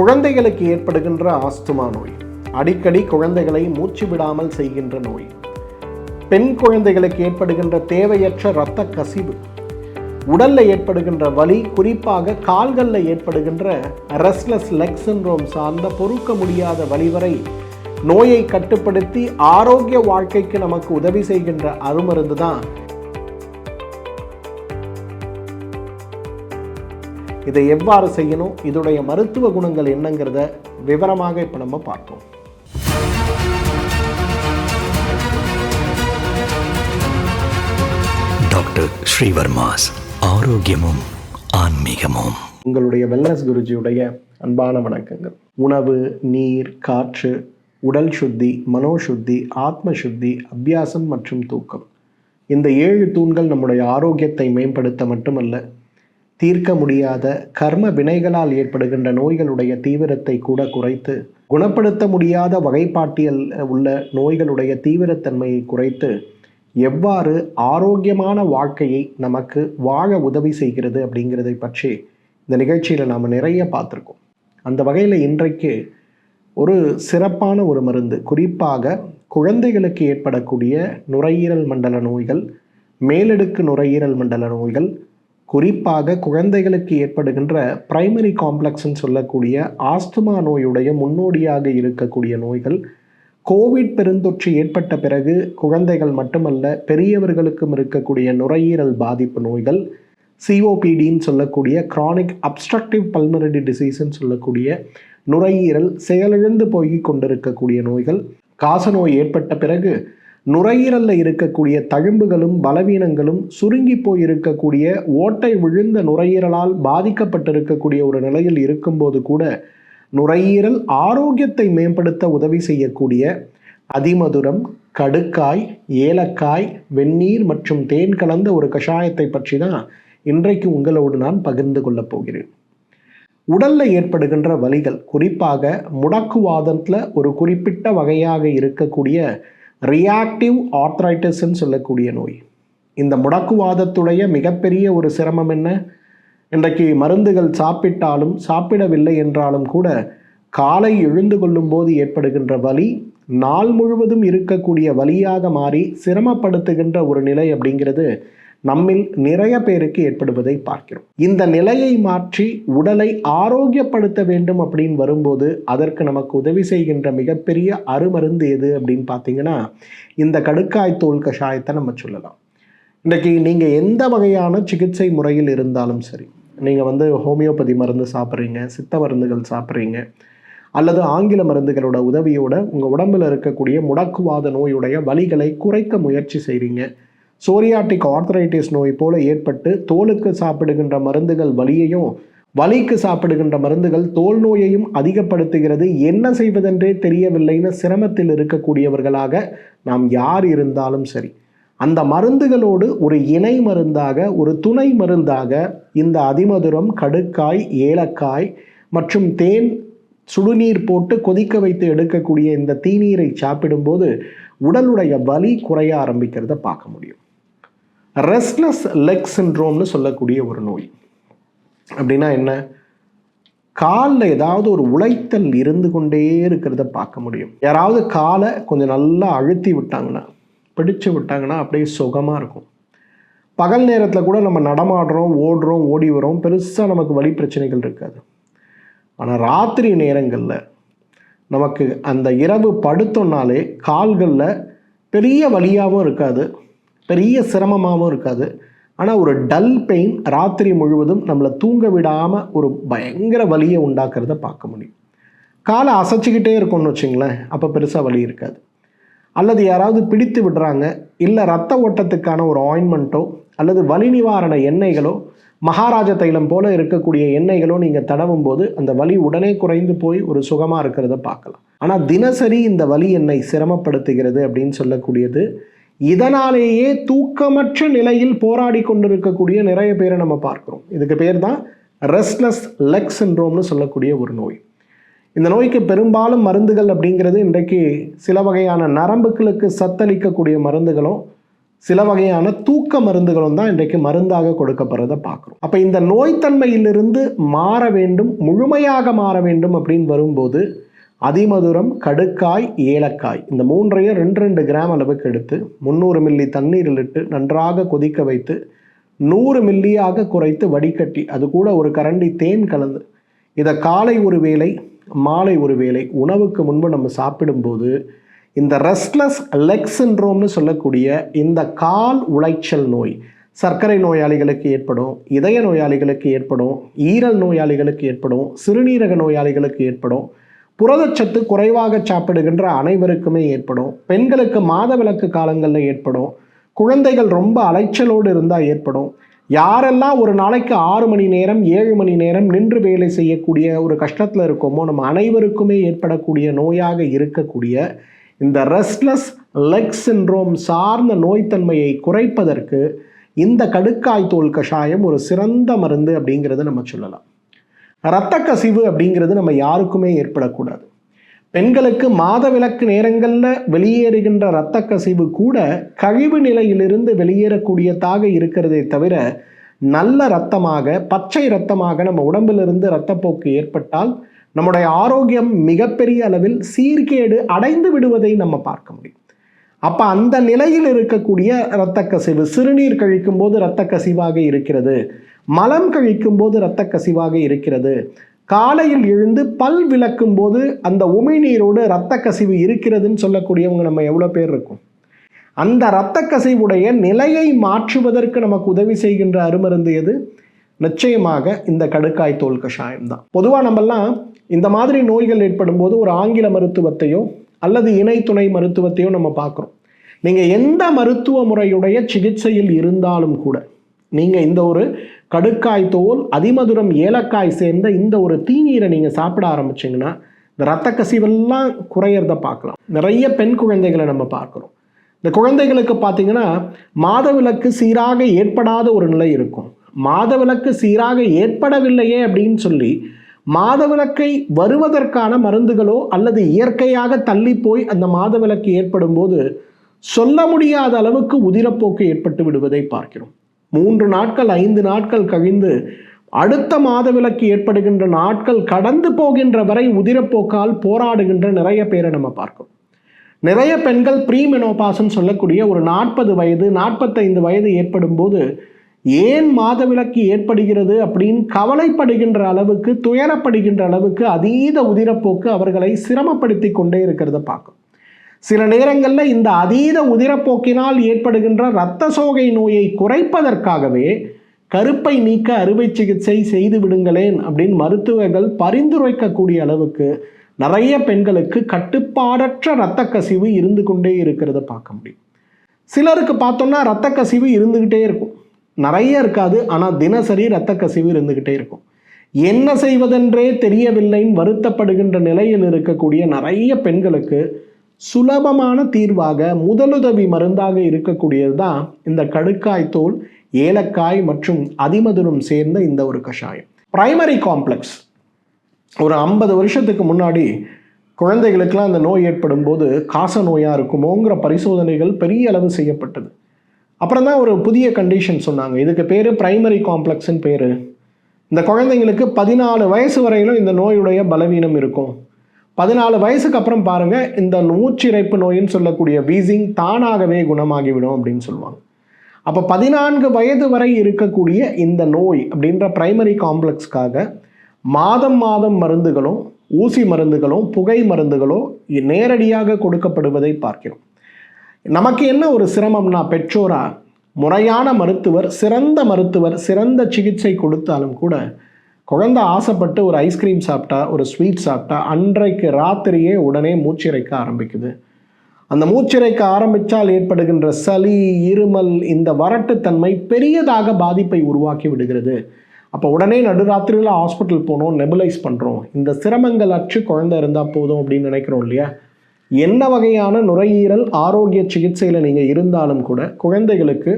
குழந்தைகளுக்கு ஏற்படுகின்ற ஆஸ்துமா நோய். அடிக்கடி குழந்தைகளை மூச்சு விடாமல் செய்கின்ற நோய். பெண் குழந்தைகளுக்கு ஏற்படுகின்ற தேவையற்ற இரத்த கசிவு. உடல்ல ஏற்படுகின்ற வலி குறிப்பாக கால்களில் ஏற்படுகின்ற ரெஸ்ட்லெஸ் லெக் சின்ரோம் சார்ந்த பொறுக்க முடியாத வலி வரை நோயை கட்டுப்படுத்தி ஆரோக்கிய வாழ்க்கைக்கு நமக்கு உதவி செய்கின்ற அருமருந்து தான் இதை எவ்வாறு செய்யணும்? இதோடைய மருத்துவ குணங்கள் என்னங்கிறத விவரமாக இப்போ நம்ம பார்ப்போம். டாக்டர் ஸ்ரீவர்மாஸ் ஆரோக்கியமும் ஆன்மீகமும். உங்களுடைய வெல்னஸ் குருஜியுடைய அன்பான வணக்கங்கள். உணவு நீர் காற்று உடல் சுத்தி மனோசுத்தி ஆத்ம சுத்தி அபியாசம் மற்றும் தூக்கம். இந்த ஏழு தூண்கள் நம்முடைய ஆரோக்கியத்தை மேம்படுத்த மட்டுமல்ல தீர்க்க முடியாத கர்ம வினைகளால் ஏற்படுகின்ற நோய்களுடைய தீவிரத்தை கூட குறைத்து குணப்படுத்த முடியாத வகைப்பாட்டியல் உள்ள நோய்களுடைய தீவிரத்தன்மையை குறைத்து எவ்வாறு ஆரோக்கியமான வாழ்க்கையை நமக்கு வாழ உதவி செய்கிறது அப்படிங்கிறதை பற்றி இந்த நிகழ்ச்சியில் நாம் நிறைய பார்த்துருக்கோம். அந்த வகையில் இன்றைக்கு ஒரு சிறப்பான ஒரு மருந்து குறிப்பாக குழந்தைகளுக்கு ஏற்படக்கூடிய நுரையீரல் மண்டல நோய்கள் மேலடுக்கு நுரையீரல் மண்டல நோய்கள் குறிப்பாக குழந்தைகளுக்கு ஏற்படுகின்ற பிரைமரி காம்ப்ளெக்ஸ்ன்னு சொல்லக்கூடிய ஆஸ்துமா நோயுடைய முன்னோடியாக இருக்கக்கூடிய நோய்கள் கோவிட் பெருந்தொற்று ஏற்பட்ட பிறகு குழந்தைகள் மட்டுமல்ல பெரியவர்களுக்கும் இருக்கக்கூடிய நுரையீரல் பாதிப்பு நோய்கள் சிஓபிடின்னு சொல்லக்கூடிய க்ரானிக் அப்ஸ்ட்ரக்டிவ் pulmonary டிசீஸ்ன்னு சொல்லக்கூடிய நுரையீரல் செயலிழந்து போய் கொண்டிருக்கக்கூடிய நோய்கள் காசநோய் ஏற்பட்ட பிறகு நுரையீரலில் இருக்கக்கூடிய தழும்புகளும் பலவீனங்களும் சுருங்கி போய் இருக்கக்கூடிய ஓட்டை விழுந்த நுரையீரலால் பாதிக்கப்பட்டிருக்கக்கூடிய ஒரு நிலையில் இருக்கும்போது கூட நுரையீரல் ஆரோக்கியத்தை மேம்படுத்த உதவி செய்யக்கூடிய அதிமதுரம் கடுக்காய் ஏலக்காய் வெந்நீர் மற்றும் தேன் கலந்த ஒரு கஷாயத்தை பற்றி தான் இன்றைக்கு உங்களோடு நான் பகிர்ந்து கொள்ளப் போகிறேன். உடலில் ஏற்படுகின்ற வலிகள் குறிப்பாக முடக்குவாதத்தில் ஒரு குறிப்பிட்ட வகையாக இருக்கக்கூடிய ரியாக்டிவ் ஆர்த்ரைட்டிஸ்ன்னு சொல்லக்கூடிய நோய். இந்த முடக்குவாதத்துடைய மிகப்பெரிய ஒரு சிரமம் என்ன? இன்றைக்கு மருந்துகள் சாப்பிட்டாலும் சாப்பிடவில்லை என்றாலும் கூட காலை எழுந்து கொள்ளும்போது ஏற்படுகின்ற வலி நாள் முழுவதும் இருக்கக்கூடிய வலியாக மாறி சிரமப்படுத்துகின்ற ஒரு நிலை அப்படிங்கிறது நம்மில் நிறைய பேருக்கு ஏற்படுவதை பார்க்கிறோம். இந்த நிலையை மாற்றி உடலை ஆரோக்கியப்படுத்த வேண்டும் அப்படின்னு வரும்போது அதற்கு நமக்கு உதவி செய்கின்ற மிகப்பெரிய அருமருந்து எது அப்படின்னு பார்த்தீங்கன்னா இந்த கடுக்காய் தோல் கஷாயத்தை நம்ம சொல்லலாம். இன்றைக்கி நீங்கள் எந்த வகையான சிகிச்சை முறையில் இருந்தாலும் சரி நீங்கள் வந்து ஹோமியோபதி மருந்து சாப்பிட்றீங்க சித்த மருந்துகள் சாப்பிட்றீங்க அல்லது ஆங்கில மருந்துகளோட உதவியோட உங்கள் உடம்பில் இருக்கக்கூடிய முடக்குவாத நோயுடைய வலிகளை குறைக்க முயற்சி செய்கிறீங்க சோரியாட்டிக் ஆர்த்தரைட்டிஸ் நோய் போல ஏற்பட்டு தோலுக்கு சாப்பிடுகின்ற மருந்துகள் வலியையும் வலிக்கு சாப்பிடுகின்ற மருந்துகள் தோல் நோயையும் அதிகப்படுத்துகிறது. என்ன செய்வதென்றே தெரியவில்லைன்னு சிரமத்தில் இருக்கக்கூடியவர்களாக நாம் யார் இருந்தாலும் சரி அந்த மருந்துகளோடு ஒரு இணை மருந்தாக ஒரு துணை மருந்தாக இந்த அதிமதுரம் கடுக்காய் ஏலக்காய் மற்றும் தேன் சுடுநீர் போட்டு கொதிக்க வைத்து எடுக்கக்கூடிய இந்த தீநீரை சாப்பிடும்போது உடலுடைய வலி குறைய ஆரம்பிக்கிறத பார்க்க முடியும். ரெஸ்ட்லெஸ் லெக் சின்ட்ரோம்னு சொல்லக்கூடிய ஒரு நோய். அப்படின்னா என்ன? காலில் ஏதாவது ஒரு உழைத்தல் இருந்து கொண்டே இருக்கிறத பார்க்க முடியும். யாராவது காலை கொஞ்சம் நல்லா அழுத்தி விட்டாங்கன்னா பிடிச்சு விட்டாங்கன்னா அப்படியே சுகமாக இருக்கும். பகல் நேரத்தில் கூட நம்ம நடமாடுறோம் ஓடுறோம் ஓடி வரோம் பெருசாக நமக்கு வழி பிரச்சனைகள் இருக்காது. ஆனால் ராத்திரி நேரங்களில் நமக்கு அந்த இரவு படுத்தோன்னாலே கால்களில் பெரிய வழியாகவும் இருக்காது. பெரிய சிரமமாகவும் இருக்காது. ஆனால் ஒரு டல் பெயின் ராத்திரி முழுவதும் நம்மளை தூங்க விடாமல் ஒரு பயங்கர வலியை உண்டாக்குறத பார்க்க முடியும். காலை அசைச்சிக்கிட்டே இருக்கும்னு வச்சுங்களேன் அப்போ பெருசாக வலி இருக்காது. அல்லது யாராவது பிடித்து விடுறாங்க இல்லை ரத்த ஓட்டத்துக்கான ஒரு ஆயின்மெண்ட்டோ அல்லது வலி நிவாரண எண்ணெய்களோ மகாராஜ தைலம் போல இருக்கக்கூடிய எண்ணெய்களோ நீங்கள் தடவும் போது அந்த வலி உடனே குறைந்து போய் ஒரு சுகமாக இருக்கிறத பார்க்கலாம். ஆனால் தினசரி இந்த வலி என்னை சிரமப்படுத்துகிறது அப்படின்னு சொல்லக்கூடியது இதனாலேயே தூக்கமற்ற நிலையில் போராடி கொண்டிருக்கக்கூடிய நிறைய பேரை நம்ம பார்க்குறோம். இதுக்கு பேர் தான் ரெஸ்ட்லெஸ் லெக் சின்ரோம்னு சொல்லக்கூடிய ஒரு நோய். இந்த நோய்க்கு பெரும்பாலும் மருந்துகள் அப்படிங்கிறது இன்றைக்கு சில வகையான நரம்புகளுக்கு சத்தளிக்கக்கூடிய மருந்துகளும் சில வகையான தூக்க மருந்துகளும் தான் இன்றைக்கு மருந்தாக கொடுக்கப்படுறத பார்க்குறோம். அப்போ இந்த நோய்த்தன்மையிலிருந்து மாற வேண்டும் முழுமையாக மாற வேண்டும் அப்படின்னு வரும்போது அதிமதுரம் கடுக்காய் ஏலக்காய். இந்த மூன்றையும் ரெண்டு ரெண்டு கிராம் அளவுக்கு எடுத்து முந்நூறு மில்லி தண்ணீரில் இட்டு நன்றாக கொதிக்க வைத்து நூறு மில்லியாக குறைத்து வடிகட்டி அது கூட ஒரு கரண்டி தேன் கலந்து. இதை காலை ஒரு வேளை மாலை ஒரு வேளை உணவுக்கு முன்பு நம்ம சாப்பிடும்போது இந்த ரெஸ்ட்லெஸ் லெக் சின்ரோம்னு சொல்லக்கூடிய இந்த கால் உளைச்சல் நோய் சர்க்கரை நோயாளிகளுக்கு ஏற்படும் இதய நோயாளிகளுக்கு ஏற்படும் ஈரல் நோயாளிகளுக்கு ஏற்படும் சிறுநீரக நோயாளிகளுக்கு ஏற்படும் புரதச்சத்து குறைவாக சாப்பிடுகின்ற அனைவருக்குமே ஏற்படும். பெண்களுக்கு மாதவிலக்கு காலங்களில் ஏற்படும். குழந்தைகள் ரொம்ப அலைச்சலோடு இருந்தால் ஏற்படும். யாரெல்லாம் ஒரு நாளைக்கு ஆறு மணி நேரம் ஏழு மணி நேரம் நின்று வேலை செய்யக்கூடிய ஒரு கஷ்டத்தில் இருக்கோமோ நம்ம அனைவருக்குமே ஏற்படக்கூடிய நோயாக இருக்கக்கூடிய இந்த ரெஸ்ட்லெஸ் லெக் சின்ரோம் சார்ந்த நோய்த்தன்மையை குறைப்பதற்கு இந்த கடுக்காய் தோல் கஷாயம் ஒரு சிறந்த மருந்து அப்படிங்கிறத நம்ம சொல்லலாம். இரத்த கசிவு அப்படிங்கிறது நம்ம யாருக்குமே ஏற்படக்கூடாது. பெண்களுக்கு மாதவிலக்கு நேரங்களில் வெளியேறுகின்ற இரத்த கசிவு கூட கழிவு நிலையிலிருந்து வெளியேறக்கூடியதாக இருக்கிறதே தவிர நல்ல இரத்தமாக பச்சை இரத்தமாக நம்ம உடம்பிலிருந்து இரத்தப்போக்கு ஏற்பட்டால் நம்முடைய ஆரோக்கியம் மிகப்பெரிய அளவில் சீர்கேடு அடைந்து விடுவதை நம்ம பார்க்க முடியும். அப்போ அந்த நிலையில் இருக்கக்கூடிய இரத்த கசிவு சிறுநீர் கழிக்கும் போது இரத்த கசிவாக இருக்கிறது. மலம் கழிக்கும் போது இரத்த கசிவாக இருக்கிறது. காலையில் எழுந்து பல் விளக்கும் போது அந்த உமிழ்நீரோடு இரத்த கசிவு இருக்கிறதுன்னு சொல்லக்கூடியவங்க நம்ம எவ்வளோ பேர் இருக்கும். அந்த இரத்த கசிவுடைய நிலையை மாற்றுவதற்கு நமக்கு உதவி செய்கின்ற அருமருந்து எது? நிச்சயமாக இந்த கடுக்காய் தோல் கஷாயம் தான். பொதுவாக நம்மெல்லாம் இந்த மாதிரி நோய்கள் ஏற்படும் போது ஒரு ஆங்கில மருத்துவத்தையோ அல்லது இணை துணை மருத்துவத்தையோ நம்ம பார்க்குறோம். நீங்கள் எந்த மருத்துவ முறையுடைய சிகிச்சையில் இருந்தாலும் கூட நீங்கள் இந்த ஒரு கடுக்காய் தோல் அதிமதுரம் ஏலக்காய் சேர்ந்த இந்த ஒரு தீநீரை நீங்கள் சாப்பிட ஆரம்பிச்சிங்கன்னா இந்த ரத்த கசிவெல்லாம் குறையிறத பார்க்கலாம். நிறைய பெண் குழந்தைகளை நம்ம பார்க்குறோம். இந்த குழந்தைகளுக்கு பார்த்தீங்கன்னா மாதவிலக்கு சீராக ஏற்படாத ஒரு நிலை இருக்கும். மாதவிலக்கு சீராக ஏற்படவில்லையே அப்படின்னு சொல்லி மாதவிலக்கை வருவதற்கான மருந்துகளோ அல்லது இயற்கையாக தள்ளி போய் அந்த மாதவிலக்கு ஏற்படும் போது சொல்ல முடியாத அளவுக்கு உதிரப்போக்கு ஏற்பட்டு விடுவதை பார்க்கிறோம். மூன்று நாட்கள் ஐந்து நாட்கள் கழிந்து அடுத்த மாதவிலக்கு ஏற்படுகின்ற நாட்கள் கடந்து போகின்ற வரை உதிரப்போக்கால் போராடுகின்ற நிறைய பேரை நம்ம பார்க்கிறோம். நிறைய பெண்கள் ப்ரீமெனோபாஸ்ன்னு சொல்லக்கூடிய ஒரு நாற்பது வயது நாற்பத்தைந்து வயது ஏற்படும் போது ஏன் மாதவிலக்கு ஏற்படுகிறது அப்படின்னு கவலைப்படுகின்ற அளவுக்கு துயரப்படுகின்ற அளவுக்கு அதீத உதிரப்போக்கு அவர்களை சிரமப்படுத்தி கொண்டே இருக்கிறத பார்க்கும் சில நேரங்களில் இந்த அதீத உதிரப்போக்கினால் ஏற்படுகின்ற இரத்த சோகை நோயை குறைப்பதற்காகவே கருப்பை நீக்க அறுவை சிகிச்சை செய்து விடுங்களேன் அப்படின்னு மருத்துவர்கள் பரிந்துரைக்கக்கூடிய அளவுக்கு நிறைய பெண்களுக்கு கட்டுப்பாடற்ற இரத்த கசிவு இருந்து கொண்டே இருக்கிறத பார்க்க முடியும். சிலருக்கு பார்த்தோம்னா இரத்த கசிவு இருந்துக்கிட்டே இருக்கும். நிறைய இருக்காது ஆனால் தினசரி இரத்த கசிவு இருந்துக்கிட்டே இருக்கும். என்ன செய்வதென்றே தெரியவில்லைன்னு வருத்தப்படுகின்ற நிலையில் இருக்கக்கூடிய நிறைய பெண்களுக்கு சுலபமான தீர்வாக முதலுதவி மருந்தாக இருக்கக்கூடியது தான் இந்த கடுக்காய் தோல் ஏலக்காய் மற்றும் அதிமதுரம் சேர்ந்த இந்த ஒரு கஷாயம். பிரைமரி காம்ப்ளெக்ஸ் ஒரு ஐம்பது வருஷத்துக்கு முன்னாடி குழந்தைகளுக்கெல்லாம் அந்த நோய் ஏற்படும் போது காச நோயாக இருக்குமோங்கிற பரிசோதனைகள் பெரிய அளவு செய்யப்பட்டது. அப்புறம் தான் ஒரு புதிய கண்டிஷன் சொன்னாங்க. இதுக்கு பேர் பிரைமரி காம்ப்ளெக்ஸ்ன்னு பேர். இந்த குழந்தைங்களுக்கு பதினாலு வயசு வரையிலும் இந்த நோயுடைய பலவீனம் இருக்கும். பதினாலு வயசுக்கு அப்புறம் பாருங்கள் இந்த மூச்சிறைப்பு நோயின்னு சொல்லக்கூடிய வீசிங் தானாகவே குணமாகிவிடும் அப்படின்னு சொல்லுவாங்க. அப்போ பதினான்கு வயது வரை இருக்கக்கூடிய இந்த நோய் அப்படின்ற பிரைமரி காம்ப்ளெக்ஸ்க்காக மாதம் மாதம் மருந்துகளும் ஊசி மருந்துகளும் புகை மருந்துகளோ நேரடியாக கொடுக்கப்படுவதை பார்க்கிறோம். நமக்கு என்ன ஒரு சிரமம்னா பெற்றோரா முறையான மருத்துவர் சிறந்த மருத்துவர் சிறந்த சிகிச்சை கொடுத்தாலும் கூட குழந்தை ஆசைப்பட்டு ஒரு ஐஸ்கிரீம் சாப்பிட்டா ஒரு ஸ்வீட் சாப்பிட்டா அன்றைக்கு ராத்திரியே உடனே மூச்சிறைக்க ஆரம்பிக்குது. அந்த மூச்சிறைக்க ஆரம்பித்தால் ஏற்படுகின்ற சளி இருமல் இந்த வறட்டுத்தன்மை பெரியதாக பாதிப்பை உருவாக்கி விடுகிறது. அப்போ உடனே நடுராத்திரியில் ஹாஸ்பிட்டல் போனோம் நெபுலைஸ் பண்ணுறோம் இந்த சிரமங்கள் அற்று குழந்தை இருந்தால் போதும் அப்படின்னு நினைக்கிறோம் இல்லையா? என்ன வகையான நுரையீரல் ஆரோக்கிய சிகிச்சையில் நீங்கள் இருந்தாலும் கூட குழந்தைகளுக்கு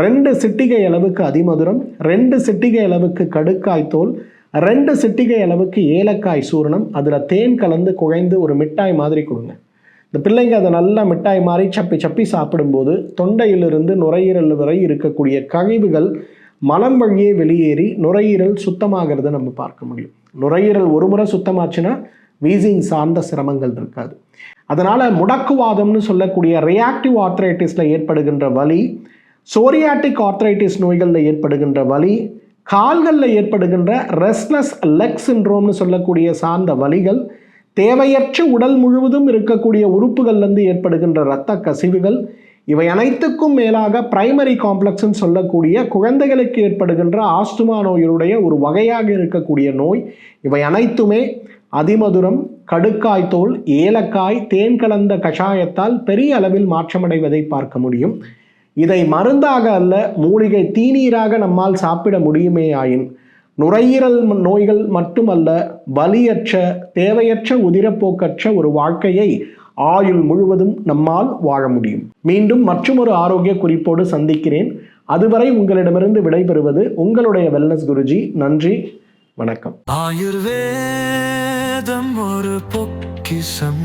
ரெண்டு சிட்டிகை அளவுக்கு அதிமதுரம் ரெண்டு சிட்டிகை அளவுக்கு கடுக்காய் தோல் ரெண்டு சிட்டிகை அளவுக்கு ஏலக்காய் சூரணம். அதில் தேன் கலந்து குழைந்து ஒரு மிட்டாய் மாதிரி கொடுங்க. இந்த பிள்ளைங்க அதை நல்லா மிட்டாய் மாதிரி சப்பி சப்பி சாப்பிடும்போது தொண்டையிலிருந்து நுரையீரல் வரை இருக்கக்கூடிய கழிவுகள் மலம் வழியே வெளியேறி நுரையீரல் சுத்தமாகிறத நம்ம பார்க்க முடியும். நுரையீரல் ஒரு முறை சுத்தமாச்சுன்னா வீசிங் சார்ந்த சிரமங்கள் இருக்காது. அதனால் முடக்குவாதம்னு சொல்லக்கூடிய ரியாக்டிவ் ஆர்த்ரைட்டிஸில் ஏற்படுகின்ற வலி சோரியாட்டிக் ஆர்த்ரைட்டிஸ் நோய்களில் ஏற்படுகின்ற வலி கால்களில் ஏற்படுகின்ற ரெஸ்ட்லெஸ் லெக் சின்ட்ரோம்னு சொல்லக்கூடிய சார்ந்த வலிகள் தேவையற்ற உடல் முழுவதும் இருக்கக்கூடிய உறுப்புகள்லேருந்து ஏற்படுகின்ற இரத்த கசிவுகள் இவை அனைத்துக்கும் மேலாக பிரைமரி காம்ப்ளெக்ஸ்ன்னு சொல்லக்கூடிய குழந்தைகளுக்கு ஏற்படுகின்ற ஆஸ்துமா நோயுடைய ஒரு வகையாக இருக்கக்கூடிய நோய். இவை அனைத்துமே அதிமதுரம் கடுக்காய் தோல் ஏலக்காய் தேன் கலந்த கஷாயத்தால் பெரிய அளவில் மாற்றமடைவதை பார்க்க முடியும். இதை மருந்தாக அல்ல மூலிகை தீநீராக நம்மால் சாப்பிட முடியுமே ஆயின். நுரையீரல் நோய்கள் மட்டுமல்ல வலியற்ற தேவையற்ற உதிரப்போக்கற்ற ஒரு வாழ்க்கையை ஆயுள் முழுவதும் நம்மால் வாழ முடியும். மீண்டும் மற்றொரு ஆரோக்கிய குறிப்போடு சந்திக்கிறேன். அதுவரை உங்களிடமிருந்து விடைபெறுவது உங்களுடைய வெல்னஸ் குருஜி. நன்றி வணக்கம். ஆயுர்வேதம் ஒரு பொக்கிசம்